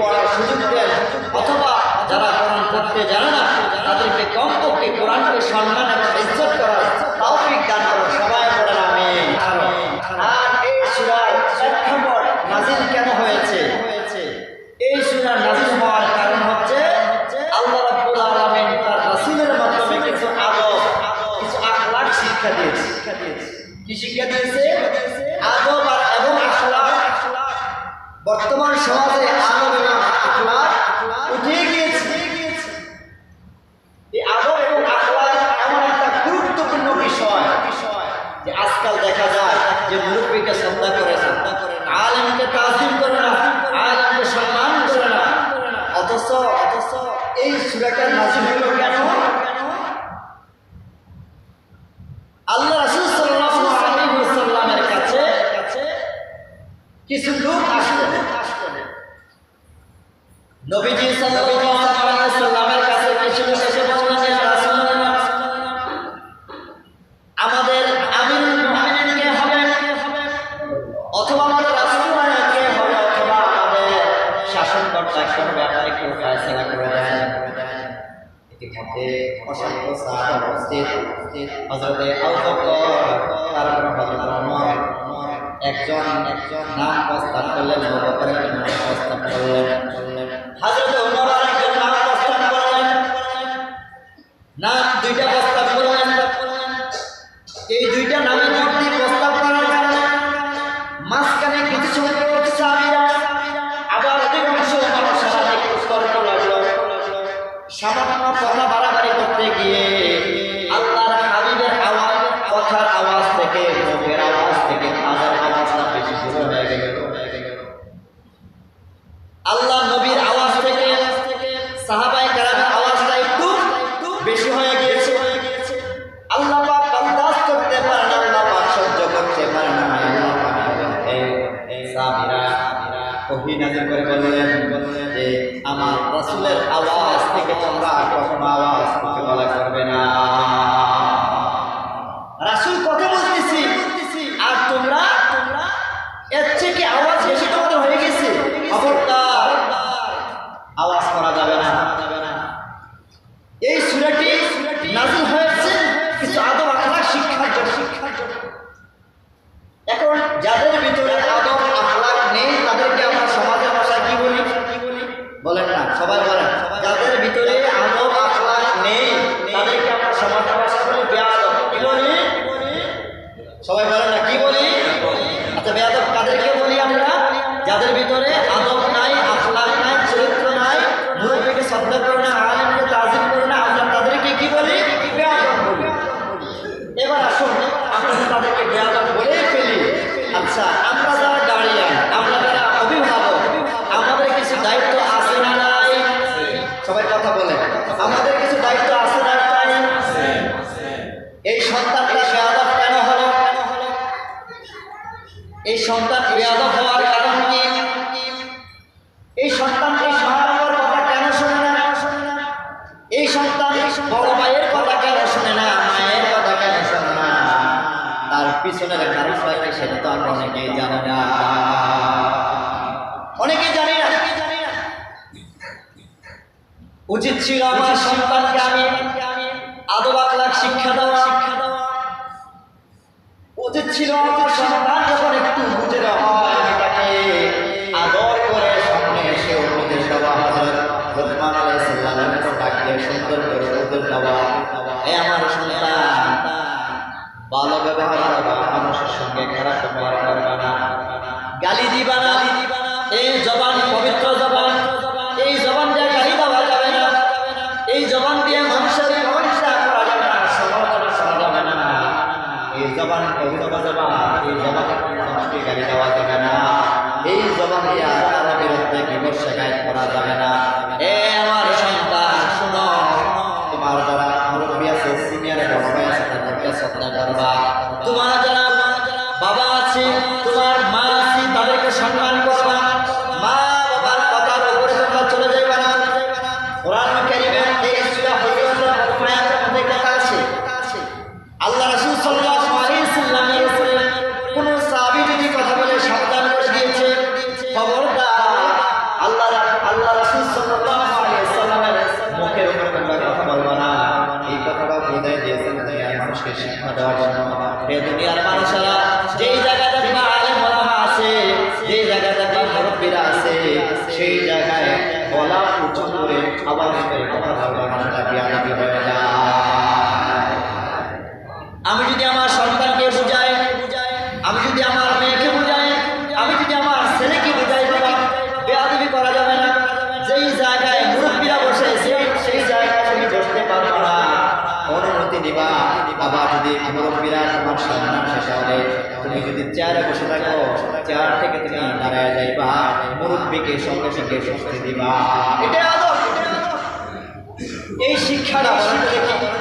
পড়ার সুযোগ দেন। অথবা যারা কোরআন পড়তে জানে না, তাদেরকে কমপক্ষে কোরআনকে সম্মান এবং ইজ্জত করা এই সন্তান বেয়াদব হওয়ার কারণ কি? এই সন্তানকে মহানবর কথা কেন শোনে না? এই সন্তান বড় ভাইয়ের কথা কেন শোনে না? মায়ের কথা কেন শোনে না? তার পিছনের কারণটা কি সেটা তো আমরা অনেকেই জানি না। অনেকেই জানি না। উচিত ছিল আমার সন্তানকে আমি আদব দেওয়া শিক্ষা দেওয়া। উচিত ছিল আমার সন্তান যখন একটু বুঝে দেওয়া দেওয়া যাবে না। এই জবান কারও বিরুদ্ধে বিমর্শ গায়ে করা যাবে না। মানুষেরা যেই জায়গায় দেখবা আলেম ওলামা যেই জায়গায় দেখবা মুরব্বীরা সেই জায়গায় গলা উঁচু করে আবার করে কথা সঙ্গে সঙ্গে দিবা। এই শিক্ষাটা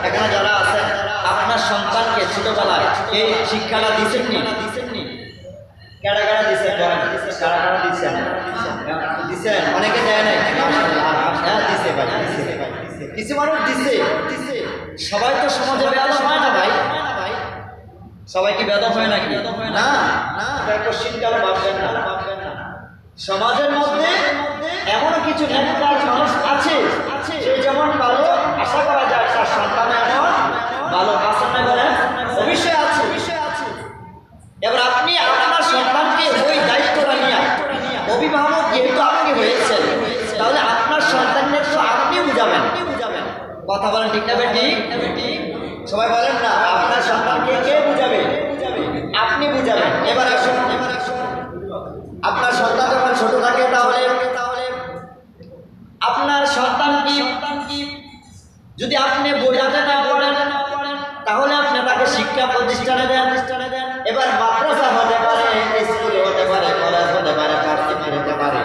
এখানে যারা আছেন আপনার সন্তানকে ছোটবেলায় এই শিক্ষাটা দিচ্ছেন নি? কারা দিচ্ছেন কারা অনেকে দেয় হ্যাঁ কিছু মানুষ দিছে। দিছে সবাই তো সমাজে বেয়াদব হয় না ভাই। সবাই কি বেদব হয় নাকি? না। না কোশ্চিনকালে ভাববেন না। সমাজের মধ্যে এমন কিছু মানুষ আছে সে যেমন ভালো আশা করা যায়, তার সন্তান ভালো আছে না বলেন অবশ্যই আছে। এবার আপনি আপনার সন্তানকে ওই দায়িত্বটা নিয়ে অভিভাবক যেহেতু আপনি হয়েছেন তাহলে আপনার সন্তানের তো আপনি বুঝাবেন। কথা বলেন ঠিক না বেটি? সবাই বলেন না, আপনার সন্তানকে কে বুঝাবে? আপনি বুঝাবেন। এবার আসুন। এবার আসুন আপনার সন্তান যখন ছোট থাকে তাহলে তাহলে আপনার সন্তান কি কি যদি আপনি বোঝাতে না পারেন, তাহলে আপনি তাকে শিক্ষা প্রতিষ্ঠানে দেন। এবার মাদ্রাসা হতে পারে, স্কুলে হতে পারে, কলেজ হতে পারে, ভার্সিটি হতে পারে।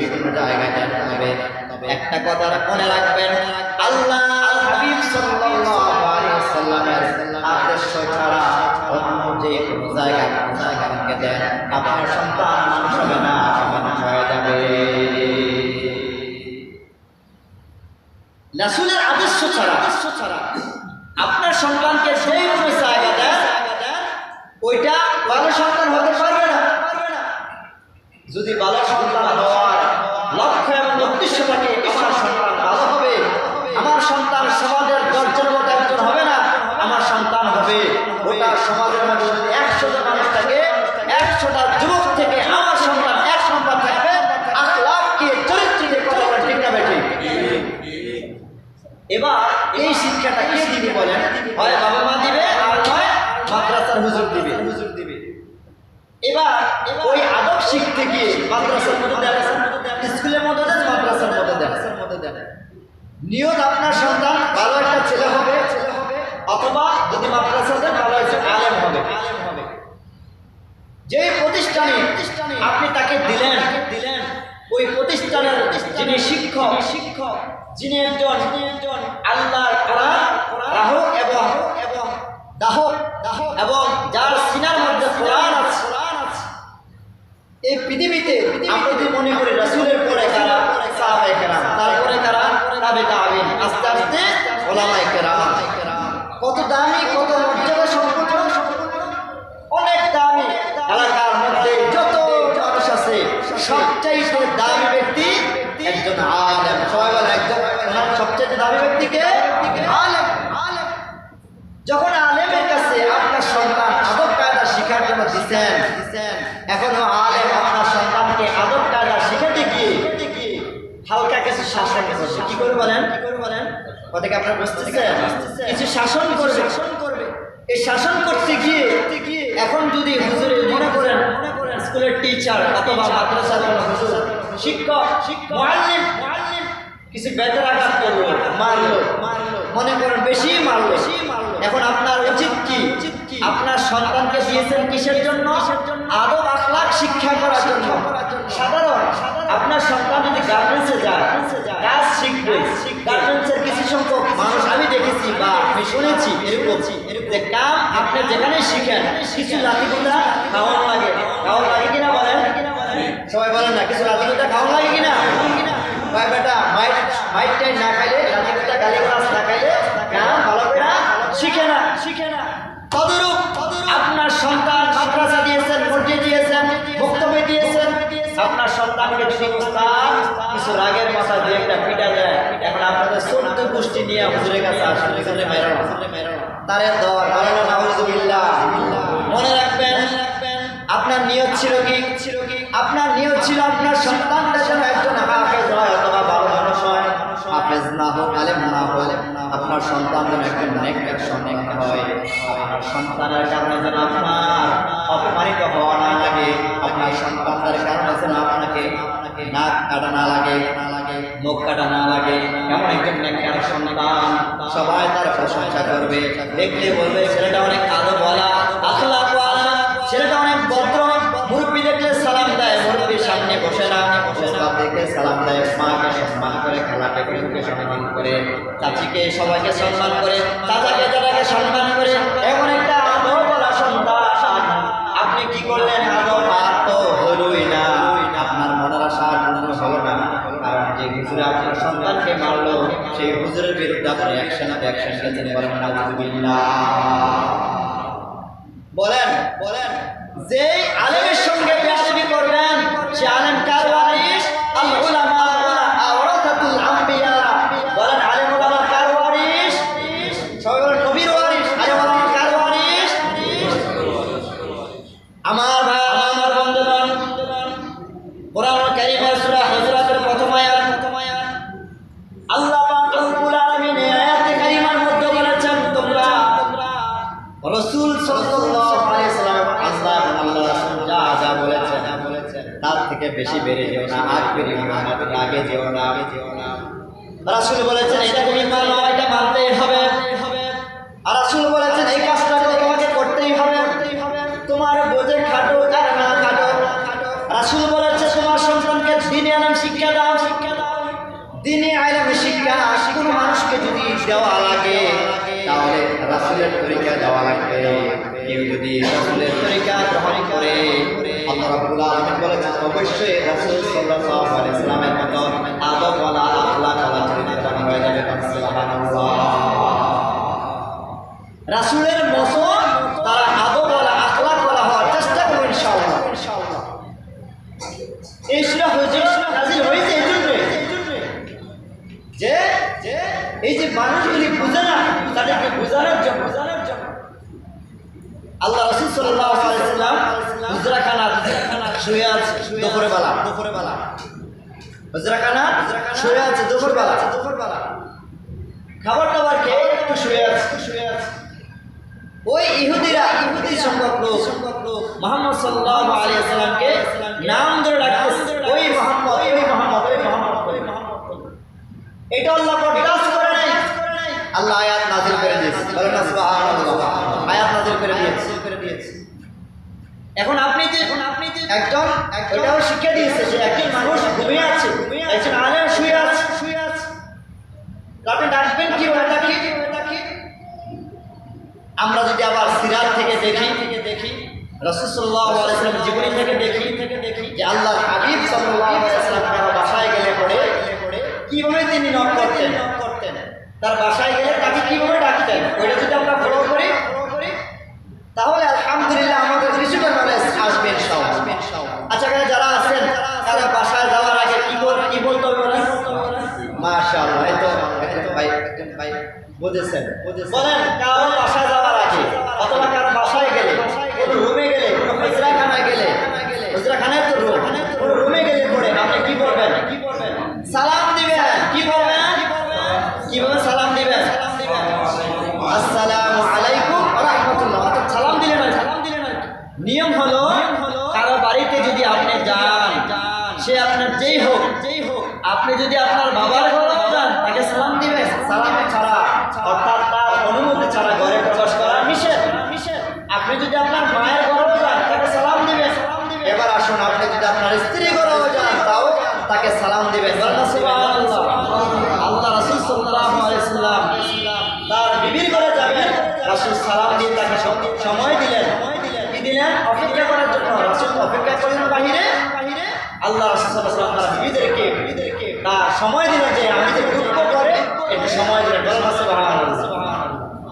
বিভিন্ন জায়গায় হবে। তবে একটা কথা মনে রাখবেন, আল্লাহ দেন আপনার সন্তান মানুষ হবে না, হয়ে যাবে। রাসূলের আদেশ ছাড়া। ছাড়া আপনার সন্তানকে সেই কোনো জায়গা দেন ওইটা ভালো সন্তান হতে পারবে না। যদি ভালো সন্তান হওয়ার লক্ষ্য এবং উদ্দেশ্য থাকে, আমার সন্তান ভালো হবে। আমার সন্তান সমাজের দশজনের মতো একজন হবে না, আমার সন্তান হবে ওটা সমাজের মধ্যে যদি একশো জন মানুষ থাকে একশোটা যুবক থেকে আমার সন্তান এক সন্তান থাকবে আখলাককে চরিত্রকে কথা বলে ঠিক না বেঠিক এবার এই শিক্ষাটা কে দিবে বলেন হয় বাবা মা দিবে আর নয় মাদ্রাসার হুজুর দিবে হুজুর দিবে এবার ওই শিখতে গিয়ে মাদ্রাসার মধ্যে দেন স্কুলের মধ্যে দেন মাদ্রাসার মধ্যে দেন নিয়ত আপনার সন্তান ভালো একটা ছেলে হবে, অথবা যদি মাদ্রাসা দেন, ভালো একজন আলেম হবে। যে প্রতিষ্ঠানে আপনি তাকে দিলেন দিলেন ওই প্রতিষ্ঠানের যিনি শিক্ষক শিক্ষক যিনি একজন একজন আল্লাহর এবং দাহক দাহক এবং যার সিনার মধ্যে কোরআন এই পৃথিবীতে আমরা যদি মনে করি রাসূলের পরে কারা সাহাবায়ে কেরাম, তারপরে কারা তাবে তাবিন আস্তে আস্তে ওলামায়ে কেরাম। কত দামি, কত মর্যাদা সম্পন্ন, অনেক দামি এলাকার মধ্যে যত মানুষ আছে, সবচাইতে দামি ব্যক্তি একজন আলেম। সবাই বলে একজন সবচাইতে দামি ব্যক্তিকে আলেম আলেম। যখন আলেমের কাছে আপনার সন্তান আদব কায়দা শিখার জন্য দিচ্ছেন এখনও আলেম আপনার সন্তানকে আদব কায়দা শিখাতে গিয়ে হালকা কিছু শাসন করবে। কি করে বলেন? কি করে বলেন কথাকে আপনারা বুঝতেছেন? কিছু শাসন করবে। শাসন করবে এই শাসন করতে গিয়ে এখন যদি হুজুরে মনে করেন মনে করেন স্কুলের টিচার অথবা মাদ্রাসার শিক্ষক শিক্ষক কিছু বেতন আঘাত করল মারলো মারলো, মনে করেন বেশি মারলো। এখন আপনার উচিত কি? আপনার সন্তানকে দিয়েছেন কিসের জন্য? আদব আখলাক শিক্ষা করার জন্য। সাধারণ, আপনার সন্তান যদি গার্মেন্টসে যায়, কাজ শিখবে। গার্মেন্টসের কিছু সংখ্যক মানুষ আমি দেখেছি বা আমি শুনেছি এরকম যে কাম আপনি যেখানে শিখেন, কিছু লাঠিগুলা খাওয়ান লাগে। খাওয়ান লাগে কিনা বলেন? সবাই বলেন না, কিছু লাঠিগুলা খাওয়ান লাগে কিনা? ভাই বেটা মাইট মাইট টাইট না খাইলে লাঠিগুলা গালি গালাজ না খাইলে কাম শিখে না শিখে না। তদরূপ আপনার সন্তান মাদ্রাসা দিয়েছেন মসজিদ দিয়েছেন বক্তব্য দিয়েছেন। আপনার সন্তানকে কিছু রাগের মাথা দিয়ে একটা পিটা দেয় এখন আপনাদের চোদ্দ গোষ্ঠী নিয়ে হুজুরের কাছে আসেন এখানে মেরো। তারে দর বলেন নাউজুবিল্লাহ। মনে রাখবেন আপনার নিয়ত ছিল কি? ছিল কি আপনার নিয়ত ছিল আপনার সন্তানটা যেন একজন হাফেজ হয় অথবা ভালো মানুষ হয় হাফেজ না হোক আলেম না হোক আপনার সন্তান যেন একজন নেককার সন্তান হয় আপনার সন্তানের কারণে যেন আপনার অপমানিত হওয়া না লাগে আপনার সন্তানদের কারণে যেন আপনাকে নাক কাটা না লাগে না লাগে মুখ কাটা না লাগে, এমন একজন নেককার সন্তান সবাই তার প্রশংসা করবে। দেখলে বলবে, ছেলেটা অনেক আলো বলা ওয়ালা ছেলেটা অনেক ভদ্র, মুরব্বী দেখলে সালাম দেয় মুরব্বীর সামনে বসে না। প্রস্তাব দেখে সালাম দেয়, মাকে সম্মান করে খেলাকে সম্মান করে। চাচিকে সবাইকে সম্মান করে, চাচাকে চাচাকে সম্মান করে, এমন একটা আদৌ বলা সন্তান আপনি কি করলেন? আদৌ আর তো না। আপনার মনের আশা আর হলো না। সন্তানকে মারলো, সেই হুজুরের বিরুদ্ধে আপনি অ্যাকশন অ্যাকশন নিতে পারেন না। শিক্ষা কোনো মানুষকে যদি দেওয়া লাগে, তাহলে রাসুলের তরিকা দেওয়া লাগবে। কেউ যদি রাসুলের তরিকা গ্রহণ করে আদব মতো তারা আদব ওয়ালা আখলাক ওয়ালা হওয়ার চেষ্টা করবে ইনশাআল্লাহ ইনশাআল্লাহ এই সূরা হুজুর নাযিল হয়েছে এই জন্য যে যে এই যে মানুষগুলি বুঝে না তাদেরকে বোঝানোর জন্য বোঝানোর জন্য আল্লাহ রসুল সাল্লাহ আলাইসাল্লাম হুজরাখানা শুয়ে আছে দুপুরে বেলা। দুপুরে বেলা। হুজরাখানা শুয়ে আছে দুপুর বেলা। দুপুর বেলা। খাবার দাবার খেয়ে একটু শুয়ে আছে। শুয়ে আছে। ওই ইহুদিরা ইহুদি সংখ্যক লোক সংখ্যক লোক। মোহাম্মদ সাল্লাহ আলিয়া সাল্লামকে নাম ধরে ডাকতেছে। ওই মোহাম্মদ। ওই মোহাম্মদ ওই মোহাম্মদ ওই মোহাম্মদ। এটা আল্লাহ বরদাস্ত করে নাই। আল্লাহ আয়াত নাজিল করে দিয়েছে। আয়াত নাজিল করে দিয়েছে। করে দিয়েছে। এখন আপনি একজন এটাও শিক্ষা দিয়েছে যে একজন মানুষ ঘুমিয়ে আছে। একজন আলেম শুয়ে আছে শুয়ে আছে। আপনি ডাকবেন কি হয়ে থাকে আমরা যদি আবার সিরাত থেকে দেখি থেকে দেখি আলাইসালাম জীবনী থেকে দেখি থেকে দেখি যে আল্লাহর হাবিব সাল্লাহ কারও বাসায় গেলে পরে কীভাবে তিনি নক করতেন? নক করতেন তার বাসায় গেলে তাকে কীভাবে ডাকতেন? ওইটা যদি আমরা ফলো করি, তাহলে আলহামদুলিল্লাহ আমাদের কিছুটা নলেজ আসবে ইনশাআল্লাহ আচ্ছা এখানে যারা আছেন তারা বাসায় যাওয়ার আগে কি বল কি বলতে হবে বলেন মাশাআল্লাহ এই তো একজন ভাই একজন ভাই বুঝেছেন? বলেন, কারও বাসায় যাওয়ার আগে, অথবা কারও বাসায় গেলে, কোনো রুমে গেলে, কোনো হজরাখানায় গেলে হজরাখানায় তো রুম, কোনো রুমে গেলে পড়ে আপনি কি বলবেন কি বলবেন সালাম দিবেন কি বলবেন কীভাবে সালাম দিবেন সালাম দিবেন আসসালামু আলাইকুম ওয়া রাহমাতুল্লাহ অর্থাৎ সালাম দিলেন না সালাম দিলেন না নিয়ম হলো কারও বাড়িতে যদি আপনি যান সে আপনার যেই হোক যেই হোক আপনি যদি আপনার বাবার ঘরেও যান তাকে সালাম দিবেন সালামে ছাড়া অর্থাৎ তার অনুমতি ছাড়া ঘরে প্রবেশ করা নিষেধ নিষেধ আপনি যদি আপনার মায়ের ঘরেও যান তাকে সালাম দিবেন এবার আসুন আপনি যদি আপনার স্ত্রী ঘরেও যান তাও তাকে সালাম দিবেন বলেন না সুবহানাল্লাহ। আল্লাহ রাসূল সাল্লাল্লাহু আলাইহি সাল্লাম তার বিবির ঘরে যাবেন রাসূল সালাম দিয়ে তাকে সম- সময় দিলেন। কি দিলেন? অপেক্ষা করার জন্য। রাসূল অপেক্ষা করলেন বাহিরে। আল্লাহ রাসূল সাল্লাল্লাহু আলাইহি সাল্লাম তার বিবিদেরকে বিবিদেরকে সময় দিলেন যে আমি যে দুঃখ করে একটু সময় দিলেন।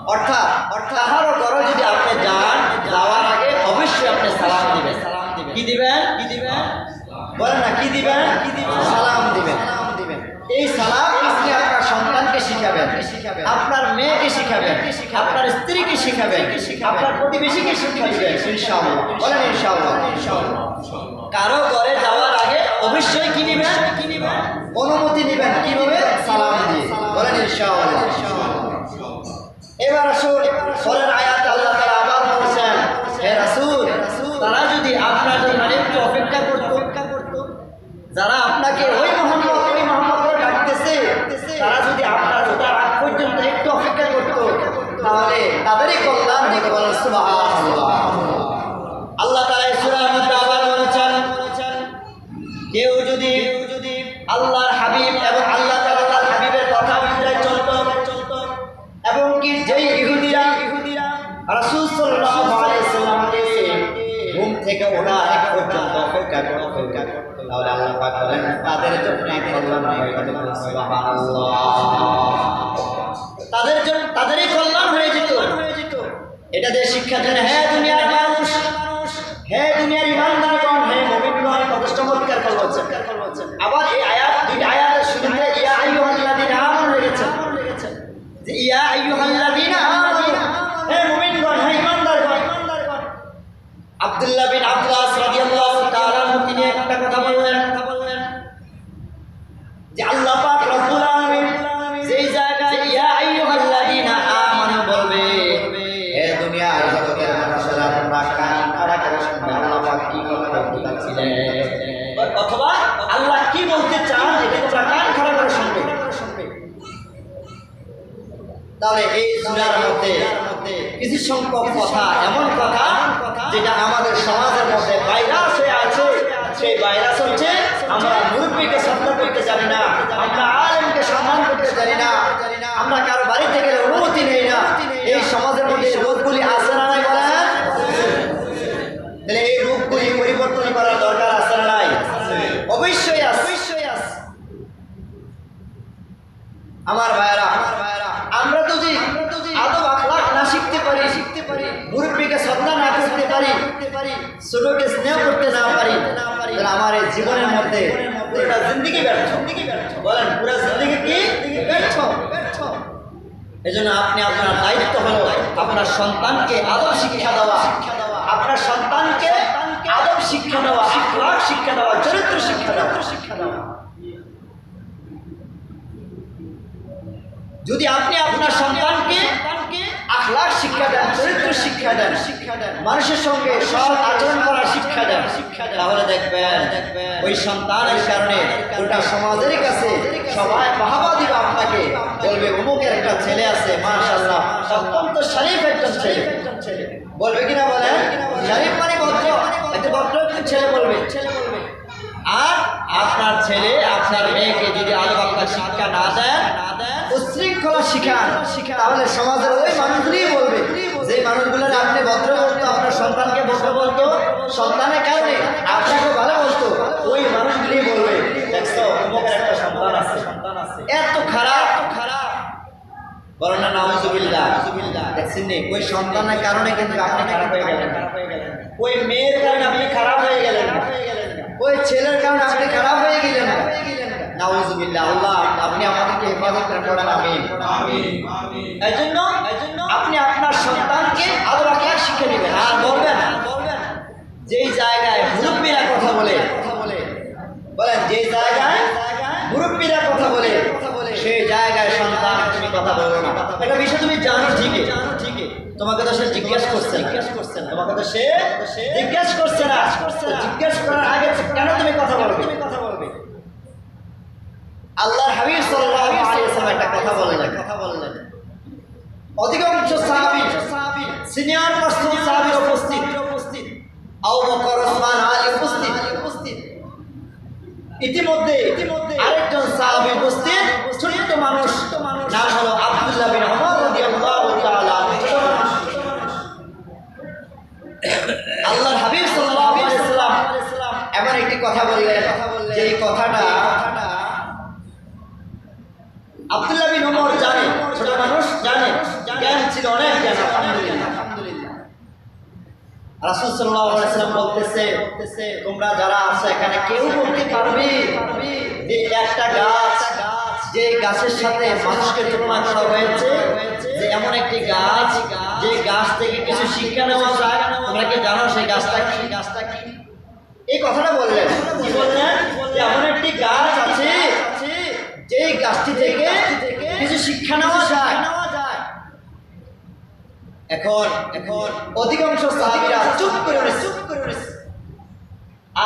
অর্থাৎ অর্থাৎ কাহারও ঘরে যদি আপনি যান, যাওয়ার আগে অবশ্যই আপনি সালাম দিবেন। কি দিবেন? কি দিবেন বলেন না, কি দিবেন কি দিবেন সালাম দিবেন? সালাম দিবেন। এই সালাম আপনি সন্তানকে শিখাবেন, আপনার মেয়েকে শিখাবেন, আপনার স্ত্রীকে শিখাবেন, আপনার প্রতিবেশীকে কারও ঘরে যাওয়ার আগে অবশ্যই কি নিবেন? কি অনুমতি নিবেন। কীভাবে? সালাম দিয়ে। বলেন এবার আসুন আয়াত আল্লাহ আবার তারা যদি কিছু সংখ্যক কথা, এমন কথা যেটা আমাদের সমাজের মধ্যে ভাইরাস হয়ে আছে। সেই ভাইরাস হচ্ছে আমরা মুরব্বীকে সম্মান করতে জানি না, আমরা আলেমকে সম্মান করতে জানি না, আমরা কারও বাড়িতে গেলে অনুমতি নেই না। এই সমাজের মধ্যে রোধগুলি আছে না নাই বলেন তাহলে এই রূপগুলি পরিবর্তন করার দরকার আছে না নাই অবশ্যই আছে অবশ্যই আছে আমার ভাইরা আমার ভাইরা আমরা যদি আদব আখলাক না শিখতে পারি শিখতে পারি মুরব্বীকে শ্রদ্ধা না করতে পারি ছোটকে স্নেহ করতে না পারি তাহলে আমার এই জীবনের মধ্যে এই জন্য আপনি আপনার দায়িত্ব হলো আপনার সন্তানকে আদব শিক্ষা দেওয়া, আপনার সন্তানকে আদব শিক্ষা দেওয়া আখলাক শিক্ষা দেওয়া, চরিত্র শিক্ষা দেওয়া শিক্ষা দেওয়া। যদি আপনি আপনার সন্তানকে আখলাক শিক্ষা দেন, চরিত্র শিক্ষা দেন শিক্ষা দেন মানুষের সঙ্গে সৎ আচরণ করার শিক্ষা দেন। শিক্ষা দেন তাহলে দেখবেন, ওই সন্তানের কারণে গোটা সমাজের কাছে সবাই বাহাবা দিবে আপনাকে বলবে, অমুকের একটা ছেলে আছে, মাশাআল্লাহ, অত্যন্ত শরীফ একজন ছেলে। বলবে কিনা বলেন? শরীফ মানে ভদ্র একটা ভদ্র ছেলে বলবে ছেলে বলবে। আর আপনার ছেলে, আপনার মেয়েকে যদি আলো আপনার শিক্ষা না দেন উশৃঙ্খলা শিখান তাহলে সমাজের ওই মানুষগুলি বলবে যে মানুষগুলো আপনি ভদ্র বলতো, আপনার সন্তানকে বলতে বলতো, সন্তানের কারণে আপনাকে ভালো বলতো, ওই মানুষগুলি বলবে হয়ে আপনি খারাপ হয়ে গেলেন। ওই ছেলের কারণে আপনি খারাপ হয়ে গেলেন। নাউজুবিল্লাহ আল্লাহ আপনি আমাদেরকে হেফাজত করেন আমিন। এই জন্য আপনি আপনার সন্তানকে আদর আখলাক শিখে নেবেন আর বলবেন বলবেন যেই জায়গায় মুরব্বীরা কথা বলে বলেন যে জায়গায় মুরব্বীরা কথা বলে সেই জায়গায় সন্তান তুমি কথা বলো না। এটা বিষয় তুমি জানো ঠিকই। জানো ঠিকই তোমাকে তো সে জিজ্ঞেস করছে জিজ্ঞেস করছে তোমাকে তো সে জিজ্ঞেস করছে না। জিজ্ঞেস করার আগে কেন তুমি কথা বলবে তুমি কথা বলবে আল্লাহর হাবিব ওয়াসাল্লাম একটা কথা বললেন কথা বললেন অধিকাংশ সাহাবী সিনিয়র পার্সন সাহাবীর উপস্থিত। উপস্থিত। আবু বকর ওসমান আলী উপস্থিত। উপস্থিত। ইতিমধ্যে ইতিমধ্যে আরেকজন সাহাবী উপস্থিত। ছোট্ট মানুষ। নাম হলো আব্দুল্লাহ বিন ওমর রাদিয়াল্লাহু তাআলা। আল্লাহর হাবিব সাল্লাল্লাহু আলাইহি সাল্লাম এমন একটি কথা বললেন। যে এই কথাটা আব্দুল্লাহ বিন ওমর জানে, ছোট মানুষ, জানে। জ্ঞান ছিল অনেক জ্ঞান, আলহামদুলিল্লাহ। বলতেছে, তোমরা যারা আছো এখানে কেউ বলতে পারবে যে একটা গাছ, যে গাছের সাথে মানুষকে তুলনা করা হয়েছে, যে এমন একটি গাছ, যে গাছ থেকে কিছু শিক্ষা নেওয়া যায়। তোমরা কি জানো সেই গাছটা কি? গাছটা কি এই কথাটা বললেন। বললেন? এমন একটি গাছ আছে যে গাছটি থেকে কিছু শিক্ষা নেওয়া যায়। এখন এখন অধিকাংশ সাহাবীরা চুপ করে চুপ করে।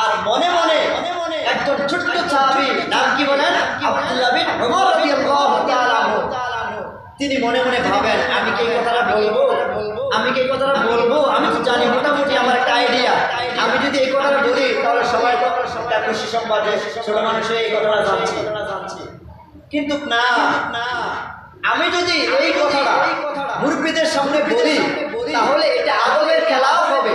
আর মনে মনে মনে মনে একজন ছোট্ট সাহাবী নাম কি বলেন? আব্দুল্লাহ বিন ওমর রাদিয়াল্লাহু তাআলা। তিনি মনে মনে ভাবেন আমি কি কথাটা বলব? আমি কি কথাটা বলব? আমি তো জানি মোটামুটি আমার একটা আইডিয়া আমি যদি এই কথাটা বলি তাহলে সবাই খুশি সংবাদ যে ছোট মানুষে এই কথাটা জানছি। কিন্তু না। না আমি যদি এই কথাটা মুরব্বীদের সামনে বলি, তাহলে এটা আদবের খেলাও হবে।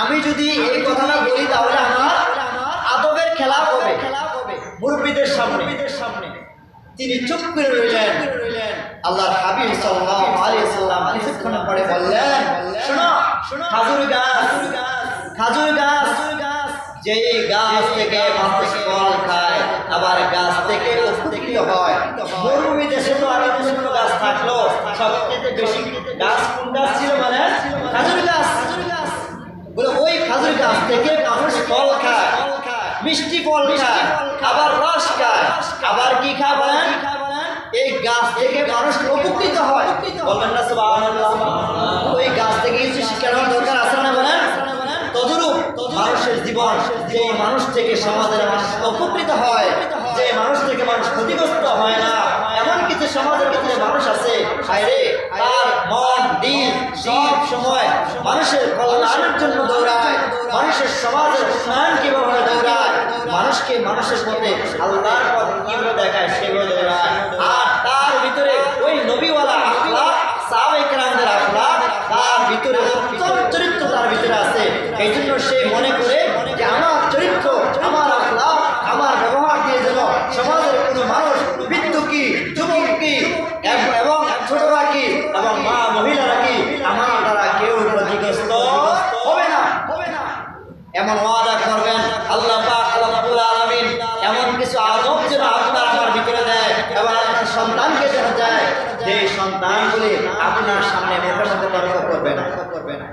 আমি যদি এই কথাটা বলি, তাহলে আমার আদবের খেলা হবে। মুরব্বীদের সামনে। সামনে তিনি চুপ করে রইলেন। আল্লাহর হাবিব সাল্লাল্লাহু আলাইহি সাল্লাম কিছুক্ষণ পরে বললেন শোনো শোনো, খাজুর গাছ খাজুর গাছ যেই গাছ থেকে মানুষ ফল খায় আবার গাছ থেকে উপকৃত হয়। মরুভূমি দেশে তো আরও বিভিন্ন গাছ থাকল সবচেয়ে বেশি গাছ কোন গাছ ছিল মানে খাজুর গাছ। বলে ওই খাজুর গাছ থেকে মানুষ ফল খায় মিষ্টি ফল খায় আবার রস খায়। আবার কি খায় বলেন? এই গাছ থেকে মানুষ উপকৃত হয়। বলবেন না ওই গাছ থেকে কিছু শিক্ষা দরকার তদরূপ মানুষের জীবন যে মানুষ থেকে সমাজের মানুষ উপকৃত হয় যে মানুষ থেকে মানুষ ক্ষতিগ্রস্ত হয় না, এমন কিছু সমাজের মধ্যে মানুষ আছে তার মন, দিন, সব সময় মানুষের কল্যাণের জন্য দৌড়ায়, মানুষের সমাজের উন্নয়ন কীভাবে দৌড়ায়, মানুষকে মানুষের মধ্যে আল্লাহর পথ কীভাবে দেখায় সেগুলো দৌড়ায়। আর তার ভিতরে ওই নবীওয়ালা সাহাবায়ে কেরামদের আখলাক তার ভিতরে চরিত্র তার ভিতরে আছে। এই জন্য সে মনে করে যে আমার চরিত্র আমার আখলাক আমার ব্যবহার দিয়ে যেন সমাজের কোনো মানুষ বৃদ্ধ কি যুবক কি এবং এবং ছোটরা কি এবং মা মহিলারা কি আমার দ্বারা কেউ ক্ষতিগ্রস্ত হবে না হবে না এমন ওয়াদা করবেন আল্লাহ পাক রব্বুল আলামিন এমন কিছু আদব যেন আপনার আমার ভিতরে দেয় এবং আপনার সন্তানকে যেন দেয় যে সন্তানগুলি আপনার সামনে মুখের সাথে তর্ক করবে না করবে না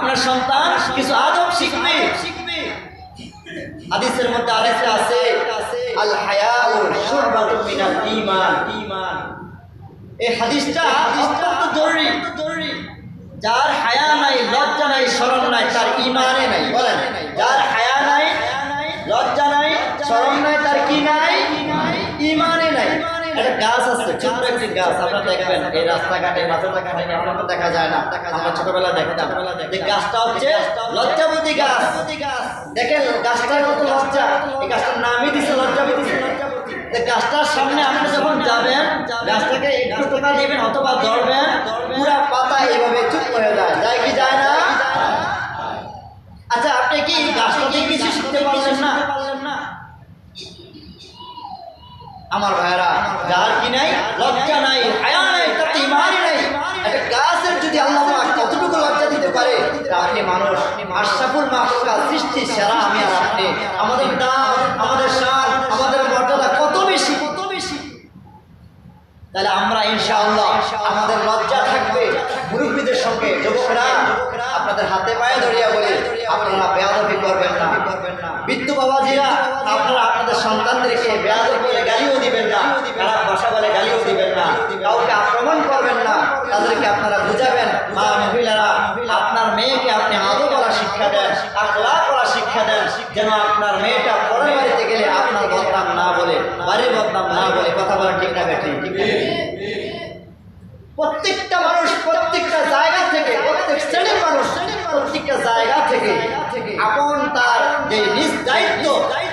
আপনার সন্তান কিছু আদব শিখবে। শিখবে হাদিসের মধ্যে আরেকটা আছে, আল হায়াউ শুরবাতু মিনাল ঈমান। ঈমান এই হাদিসটা অত্যন্ত জরুরি। জরুরি যার হায়া নাই, লজ্জা নাই শরম নাই, তার ইমানে নাই, বলেন। যার হায়া নাই, লজ্জা নাই ইমানে নাই গাছ দেখা যায় না। গাছটা গাছটার লজ্জা। গাছটার সামনে আপনি যখন যাবেন গাছটাকে একটু টোকা নেবেন অথবা ধরবেন পুরা পাতা এভাবে চুপ হয়ে যায়। যায় কি যায় না? আচ্ছা আপনি কি গাছটা থেকে কিছু শিখতে পারলেন না? আমার ভাইরা যার কি নাই, লজ্জা নাই, হায়া নাই, তাতে ইমানি নাই। একটা গাছের যদি আল্লাহ কতটুকু লজ্জা দিতে পারে তাহলে মানুষ, আশরাফুল মাসরা সৃষ্টি সেরা আমি আর আপনি। আমাদের নাম আমাদের সার, আমাদের মর্যাদা কত বেশি? কত বেশি তাহলে আমরা ইনশাআল্লাহ আমাদের লজ্জা থাকবে, মুরব্বীদের সঙ্গে। যুবকরা, আপনাদের হাতে পায়ে ধরিয়া বলে, আপনারা বেয়াদবি করবেন না। বিদ্যু বাবাজিরা, আপনারা আপনাদের সন্তানদেরকে বেয়াদবি তাদেরকে আপনারা বুঝাবেন, মা মহিলারা, আপনার মেয়েকে আপনি আদৌ করা শিক্ষা দেন আখলা করা শিক্ষা দেন, যেন আপনার মেয়েটা পরের বাড়িতে গেলে আপনার বদনাম না বলে, বাড়ির বদনাম না বলে, কথা বলা ঠিক না ঠিক প্রত্যেকটা মানুষ প্রত্যেকটা জায়গা থেকে, প্রত্যেক শ্রেণির মানুষ প্রত্যেকটা জায়গা থেকে আপন তার যে নিজ দায়িত্ব,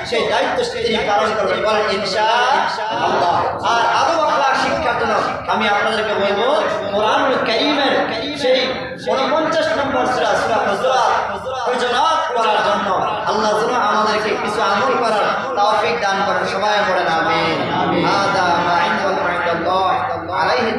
সেই দায়িত্ব তিনি পালন করবেন। বলেন, ইনশা আর শিক্ষার জন্য আমি আপনাদেরকে বলব কোরআন করিমের সেই উনপঞ্চাশ নম্বর করার জন্য আল্লাহ যেন আমাদেরকে কিছু আমল করার তৌফিক দান করেন। সবাই বলেন আমি আদা আলাইহি